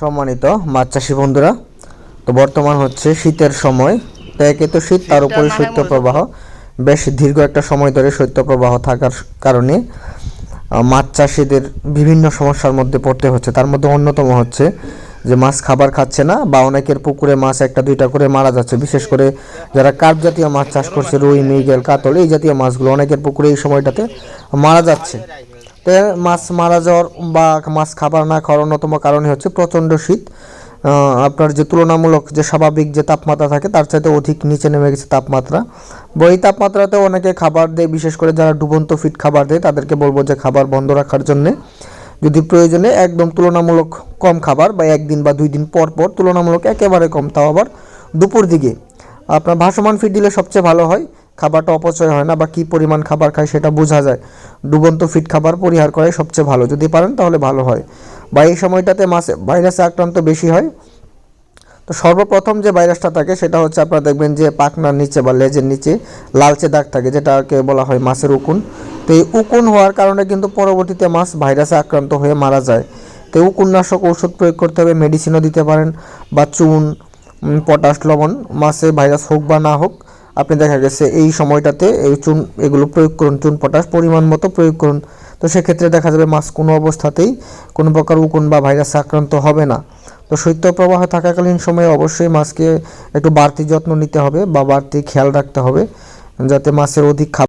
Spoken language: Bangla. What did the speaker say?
সম্মানিত মাছ চাষি বন্ধুরা তো বর্তমান হচ্ছে শীতের সময় তো একে তো শীত তার উপরে শৈত্যপ্রবাহ বেশ দীর্ঘ একটা সময় ধরে শৈত্যপ্রবাহ থাকার কারণে মাছ চাষিদের বিভিন্ন সমস্যার মধ্যে পড়তে হচ্ছে। তার মধ্যে অন্যতম হচ্ছে যে মাছ খাবার খাচ্ছে না বা অনেকের পুকুরে মাছ একটা দুইটা করে মারা যাচ্ছে। বিশেষ করে যারা কার্প জাতীয় মাছ চাষ করছে রুই মৃগেল কাতল এই জাতীয় মাছগুলো অনেকের পুকুরে এই সময়টাতে মারা যাচ্ছে। তো মাছ মারা যাওয়ার বা মাছ খাবার না খাওয়ার অন্যতম কারণই হচ্ছে প্রচণ্ড শীত। আপনার যে তুলনামূলক যে স্বাভাবিক যে তাপমাত্রা থাকে, তার চাইতে অধিক নিচে নেমে গেছে তাপমাত্রা। এই তাপমাত্রাতে অনেকে খাবার দেয়, বিশেষ করে যারা ডুবন্ত ফিট খাবার দেয়, তাদেরকে বলব যে খাবার বন্ধ রাখার জন্যে যদি প্রয়োজনে একদম তুলনামূলক কম খাবার বা একদিন বা দুই দিন পর পর তুলনামূলক একেবারে কম, তাও আবার দুপুর দিকে। আপনার ভাসমান ফিট দিলে সবচেয়ে ভালো হয়। খাবারটা অপচয় হয় না বা কী পরিমাণ খাবার খায় সেটা বোঝা যায়। ডুবন্ত ফিট খাবার পরিহার করে সবচেয়ে ভালো। যদি পারেন তাহলে ভালো হয়। বা এই সময়টাতে মাছে, ভাইরাসে আক্রান্ত বেশি হয়। তো সর্বপ্রথম যে ভাইরাসটা থাকে সেটা হচ্ছে আপনারা দেখবেন যে পাখনার নিচে বা লেজের নিচে লালচে দাগ থাকে, যেটাকে বলা হয় মাছের উকুন। তো এই উকুন হওয়ার কারণে কিন্তু পরবর্তীতে মাছ ভাইরাসে আক্রান্ত হয়ে মারা যায়। তো উকুননাশক ঔষধ প্রয়োগ করতে হবে, মেডিসিনও দিতে পারেন। বা চুন পটাশ লবণ, মাছে ভাইরাস হোক বা না হোক আপনি দেখা গেছে এই সময়টাতে এই চুন, এগুলো প্রয়োগ করুন, চুন পটাশ পরিমাণ মতো প্রয়োগ করুন। তো সেক্ষেত্রে দেখা যাবে মাছ কোনো অবস্থাতেই কোনো প্রকার উকুন বা ভাইরাস আক্রান্ত হবে না। তো শৈত্যপ্রবাহ থাকাকালীন সময়ে অবশ্যই মাছকে একটু বাড়তি যত্ন নিতে হবে বা বাড়তি খেয়াল রাখতে হবে, যাতে মাছের অধিক